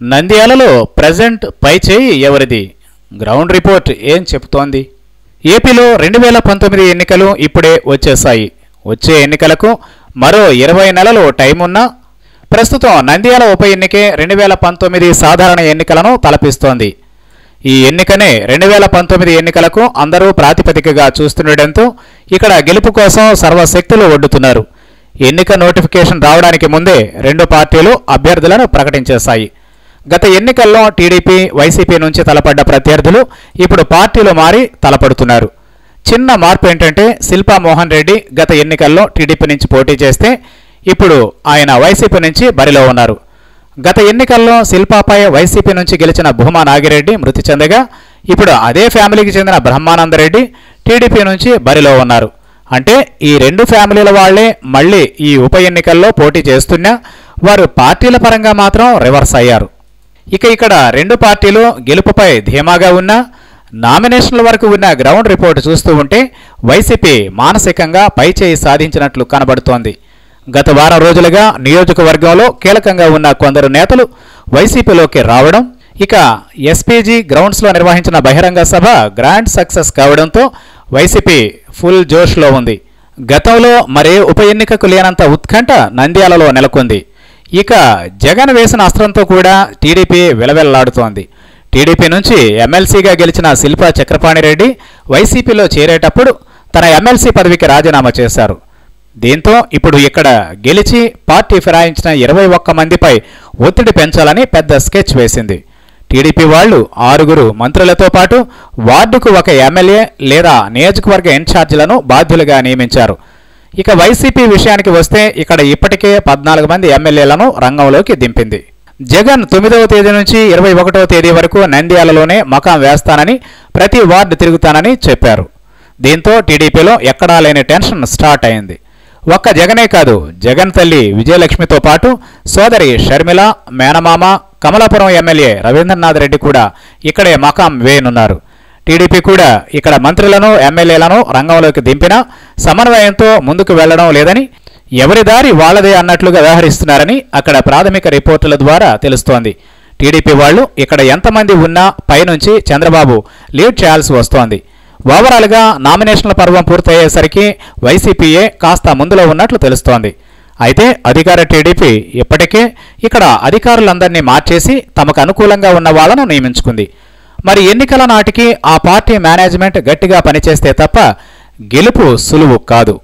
నంద్యాలలో ప్రజెంట్ పైచేయి ఎవరిది? గ్రౌండ్ రిపోర్ట్ ఏం చెబుతోంది? ఏపీలో రెండు వేల పంతొమ్మిది ఎన్నికలు ఇప్పుడే వచ్చేశాయి. వచ్చే ఎన్నికలకు మరో ఇరవై నెలలు టైం ఉన్నా ప్రస్తుతం నంద్యాల ఉప ఎన్నికే రెండు వేల పంతొమ్మిది సాధారణ ఎన్నికలను తలపిస్తోంది. ఈ ఎన్నికనే రెండు వేల పంతొమ్మిది ఎన్నికలకు అందరూ ప్రాతిపదికగా చూస్తుండటంతో ఇక్కడ గెలుపు కోసం సర్వశక్తులు ఒడ్డుతున్నారు. ఎన్నిక నోటిఫికేషన్ రావడానికి ముందే రెండు పార్టీలు అభ్యర్థులను ప్రకటించేశాయి. గత ఎన్నికల్లో టీడీపీ వైసీపీ నుంచి తలపడ్డ ప్రత్యర్థులు ఇప్పుడు పార్టీలు మారి తలపడుతున్నారు. చిన్న మార్పు ఏంటంటే శిల్పా మోహన్ రెడ్డి గత ఎన్నికల్లో టీడీపీ నుంచి పోటీ చేస్తే ఇప్పుడు ఆయన వైసీపీ నుంచి బరిలో ఉన్నారు. గత ఎన్నికల్లో శిల్పాపై వైసీపీ నుంచి గెలిచిన భూమా నాగిరెడ్డి మృతి చెందగా ఇప్పుడు అదే ఫ్యామిలీకి చెందిన బ్రహ్మానందరెడ్డి టీడీపీ నుంచి బరిలో ఉన్నారు. అంటే ఈ రెండు ఫ్యామిలీల వాళ్ళే మళ్ళీ ఈ ఉప ఎన్నికల్లో పోటీ చేస్తున్నా వారు పార్టీల పరంగా మాత్రం రివర్స్ అయ్యారు. ఇక ఇక్కడ రెండు పార్టీలు గెలుపుపై ధీమాగా ఉన్నా నామినేషన్ల వరకు ఉన్న గ్రౌండ్ రిపోర్ట్ చూస్తూ ఉంటే వైసీపీ మానసికంగా పైచేయి సాధించినట్లు కనబడుతోంది. గత వారం రోజులుగా నియోజకవర్గంలో కీలకంగా ఉన్న కొందరు నేతలు వైసీపీలోకి రావడం ఇక ఎస్పీజీ గ్రౌండ్స్లో నిర్వహించిన బహిరంగ సభ గ్రాండ్ సక్సెస్ కావడంతో వైసీపీ ఫుల్ జోష్లో ఉంది. గతంలో మరే ఉప ఎన్నికకు లేనంత ఉత్కంఠ నంద్యాలలో నెలకొంది. ఇక జగన్ వేసిన అస్త్రంతో కూడా టీడీపీ విలవెల్లాడుతోంది. టీడీపీ నుంచి ఎమ్మెల్సీగా గెలిచిన శిల్పా చక్రపాణిరెడ్డి వైసీపీలో చేరేటప్పుడు తన ఎమ్మెల్సీ పదవికి రాజీనామా చేశారు. దీంతో ఇప్పుడు ఇక్కడ గెలిచి పార్టీ ఫిరాయించిన ఇరవై ఒక్క మందిపై ఒత్తిడి పెంచాలని పెద్ద స్కెచ్ వేసింది. టీడీపీ వాళ్ళు ఆరుగురు మంత్రులతో పాటు వార్డుకు ఒక ఎమ్మెల్యే లేదా నియోజకవర్గ ఇన్ఛార్జీలను బాధ్యులుగా నియమించారు. ఇక వైసీపీ విషయానికి వస్తే ఇక్కడ ఇప్పటికే పద్నాలుగు మంది ఎమ్మెల్యేలను రంగంలోకి దింపింది. జగన్ తొమ్మిదవ తేదీ నుంచి ఇరవై ఒకటవ తేదీ వరకు నంద్యాలలోనే మకాం వేస్తానని ప్రతి వార్డు తిరుగుతానని చెప్పారు. దీంతో టీడీపీలో ఎక్కడా లేని టెన్షన్ స్టార్ట్ అయింది. ఒక్క జగనే కాదు జగన్ తల్లి విజయలక్ష్మితో పాటు సోదరి షర్మిల మేనమామ కమలాపురం ఎమ్మెల్యే రవీంద్రనాథ్ రెడ్డి కూడా ఇక్కడే మకాం వేయనున్నారు. టీడీపీ కూడా ఇక్కడ మంత్రులను ఎమ్మెల్యేలను రంగంలోకి దింపినా సమన్వయంతో ముందుకు వెళ్ళడం లేదని ఎవరి దారి వాళ్ళదే అన్నట్లుగా వ్యవహరిస్తున్నారని అక్కడ ప్రాథమిక రిపోర్టుల ద్వారా తెలుస్తోంది. టీడీపీ వాళ్ళు ఇక్కడ ఎంతమంది ఉన్నా పైనుంచి చంద్రబాబు లీడ్ చేయాల్సి వస్తోంది. ఓవరాల్గా నామినేషన్ల పర్వం పూర్తయ్యేసరికి వైసీపీయే కాస్త ముందులో ఉన్నట్లు తెలుస్తోంది. అయితే అధికార టీడీపీ ఇప్పటికే ఇక్కడ అధికారులందరినీ మార్చేసి తమకు అనుకూలంగా ఉన్న వాళ్ళను నియమించుకుంది. మరి ఎన్నికల నాటికి ఆ పార్టీ మేనేజ్మెంట్ గట్టిగా పనిచేస్తే తప్ప గెలుపు సులువు కాదు.